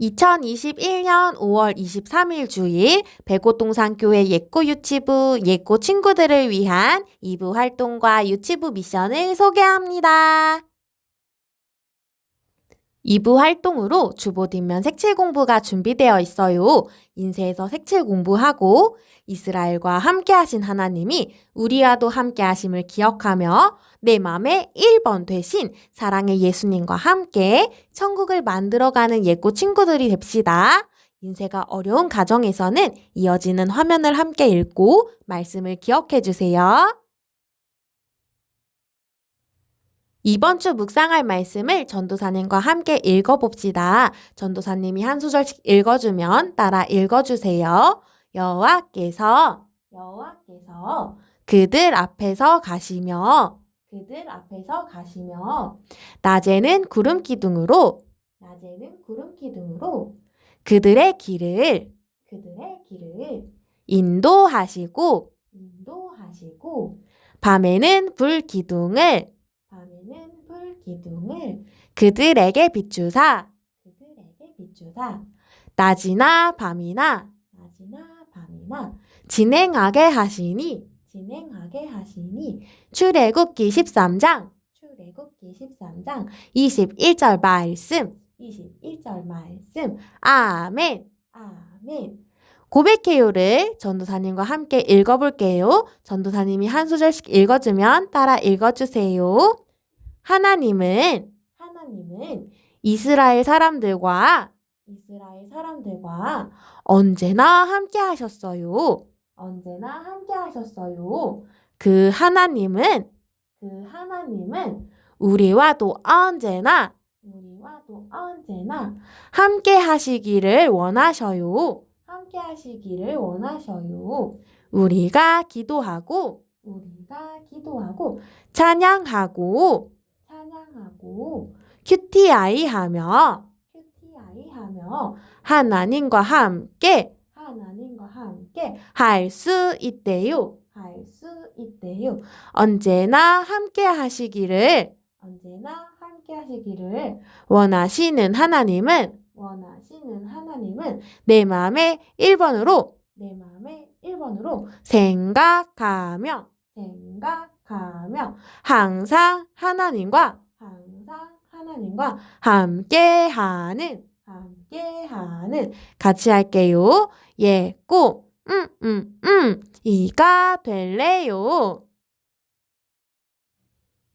2021년 5월 23일 주일 백오동산교회 예꼬 유치부 예꼬 친구들을 위한 2부 활동과 유치부 미션을 소개합니다. 2부 활동으로 주보 뒷면 색칠 공부가 준비되어 있어요. 인쇄에서 색칠 공부하고 이스라엘과 함께 하신 하나님이 우리와도 함께 하심을 기억하며 내 맘의 1번 되신 사랑의 예수님과 함께 천국을 만들어가는 예고 친구들이 됩시다. 인쇄가 어려운 가정에서는 이어지는 화면을 함께 읽고 말씀을 기억해 주세요. 이번 주 묵상할 말씀을 전도사님과 함께 읽어봅시다. 전도사님이 한 소절씩 읽어주면 따라 읽어주세요. 여호와께서 여호와께서 그들 앞에서 가시며 그들 앞에서 가시며 낮에는 구름 기둥으로 낮에는 구름 기둥으로 그들의 길을 그들의 길을 인도하시고 인도하시고 밤에는 불 기둥을 기둥을 그들에게 비추사. 그들에게 비추사. 낮이나 밤이나 낮이나 밤이나 진행하게 하시니. 진행하게 하시니. 출애굽기 13장. 출애굽기 13장. 21절 말씀. 21절 말씀. 아멘. 아멘. 고백해요를 전도사님과 함께 읽어볼게요. 전도사님이 한 소절씩 읽어주면 따라 읽어주세요. 하나님은 하나님은 이스라엘 사람들과 이스라엘 사람들과 언제나 함께 하셨어요. 언제나 함께 하셨어요. 그 하나님은 그 하나님은 우리와도 언제나 우리와도 언제나 함께 하시기를 원하셔요. 함께 하시기를 원하셔요. 우리가 기도하고 우리가 기도하고 찬양하고 큐티아이 하며 큐티아이 하며 하나님과 함께 하나님과 함께 할 수 있대요. 할 수 있대요. 언제나 함께 하시기를 언제나 함께 하시기를 원하시는 하나님은 원하시는 하나님은 내 마음의 1번으로 내 마음의 1번으로 생각하며 생각하며 항상 하나님과 하나님과 함께하는 함께하는 같이 할게요. 예, 꼭 음, 음, 음, 이가 될래요.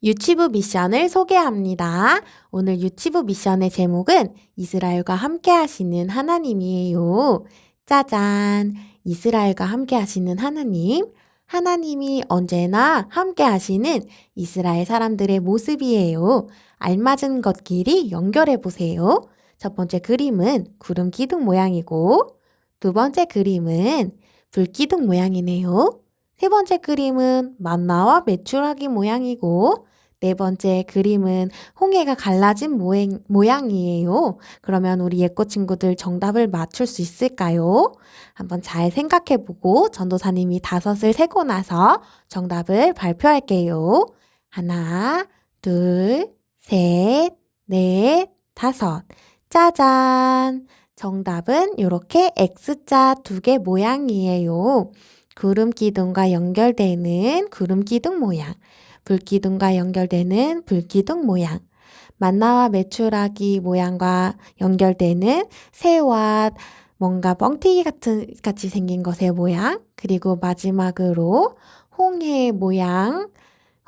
유치부 미션을 소개합니다. 오늘 유치부 미션의 제목은 이스라엘과 함께 하시는 하나님이에요. 짜잔! 이스라엘과 함께 하시는 하나님. 하나님이 언제나 함께 하시는 이스라엘 사람들의 모습이에요. 알맞은 것끼리 연결해 보세요. 첫 번째 그림은 구름 기둥 모양이고, 두 번째 그림은 불 기둥 모양이네요. 세 번째 그림은 만나와 메추라기 모양이고, 네 번째 그림은 홍해가 갈라진 모양, 모양이에요. 그러면 우리 예꼬 친구들 정답을 맞출 수 있을까요? 한번 잘 생각해 보고 전도사님이 다섯을 세고 나서 정답을 발표할게요. 하나, 둘, 셋, 넷, 다섯. 짜잔! 정답은 이렇게 X자 두 개 모양이에요. 구름 기둥과 연결되는 구름 기둥 모양, 불기둥과 연결되는 불기둥 모양, 만나와 메추라기 모양과 연결되는 새와 뭔가 뻥튀기 같은 같이 생긴 것의 모양, 그리고 마지막으로 홍해 모양,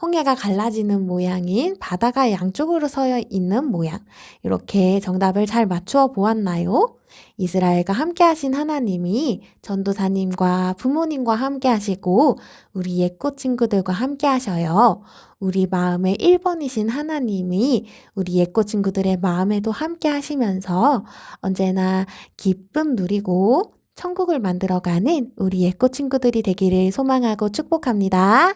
홍해가 갈라지는 모양인 바다가 양쪽으로 서 있는 모양. 이렇게 정답을 잘 맞추어 보았나요? 이스라엘과 함께 하신 하나님이 전도사님과 부모님과 함께 하시고 우리 예꽃 친구들과 함께 하셔요. 우리 마음의 1번이신 하나님이 우리 예꽃 친구들의 마음에도 함께 하시면서 언제나 기쁨 누리고 천국을 만들어가는 우리 예꽃 친구들이 되기를 소망하고 축복합니다.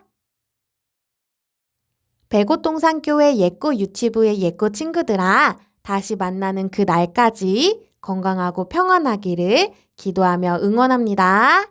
백오동산교회 예꼬 유치부의 예꼬 친구들아, 다시 만나는 그 날까지 건강하고 평안하기를 기도하며 응원합니다.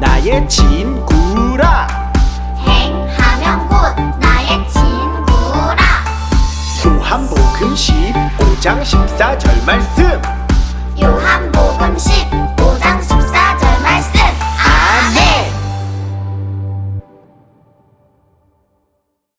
나의 친구라. 행하면 곧 나의 친구라. 요한복음 15장 14절 말씀. 요한복음 15장